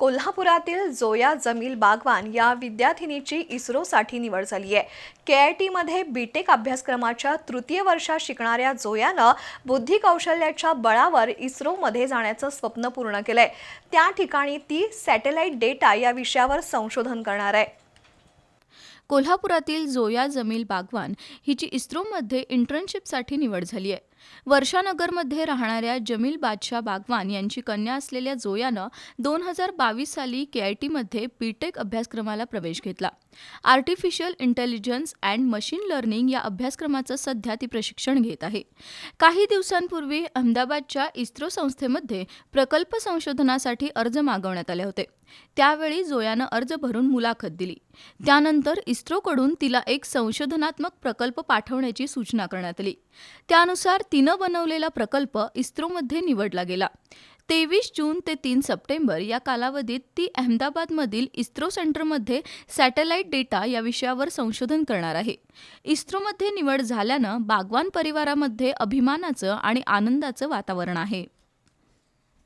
कोल्हापुरातील जोया जमील बागवान या विद्यार्थिनीची इस्रोसाठी निवड झाली आहे. के आय टीमध्ये बीटेक अभ्यासक्रमाच्या तृतीय वर्षात शिकणाऱ्या जोयानं बुद्धी कौशल्याच्या बळावर इस्रोमध्ये जाण्याचं स्वप्न पूर्ण केलंय. त्या ठिकाणी ती सॅटेलाइट डेटा या विषयावर संशोधन करणार आहे. कोल्हापुरातील जोया जमील बागवान हिची इस्रोमध्ये इंटर्नशिपसाठी निवड झाली आहे वर्षानगरमध्ये राहणाऱ्या जमील बादशाह बागवान यांची कन्या असलेल्या जोयानं दोन हजार बावीस साली के आय टीमध्ये बीटेक अभ्यासक्रमाला प्रवेश घेतला. Artificial intelligence and machine learning या अभ्यासक्रमाचं सध्या ती प्रशिक्षण घेत आहे. काही दिवसांपूर्वी अहमदाबादच्या इस्रो संस्थेमध्ये प्रकल्प संशोधनासाठी अर्ज मागवण्यात आले होते. त्यावेळी जोयानं अर्ज भरून मुलाखत दिली. त्यानंतर इस्रोकडून तिला एक संशोधनात्मक प्रकल्प पाठवण्याची सूचना करण्यात आली. त्यानुसार तिनं बनवलेला प्रकल्प इस्रोमध्ये निवडला गेला. तेवीस जून ते तीन सप्टेंबर या कालावधीत ती अहमदाबादमधील इस्रो सेंटरमध्ये सॅटेलाइट डेटा या विषयावर संशोधन करणार आहे. इस्रोमध्ये निवड झाल्यानं बागवान परिवारामध्ये अभिमानाचं आणि आनंदाचं वातावरण आहे.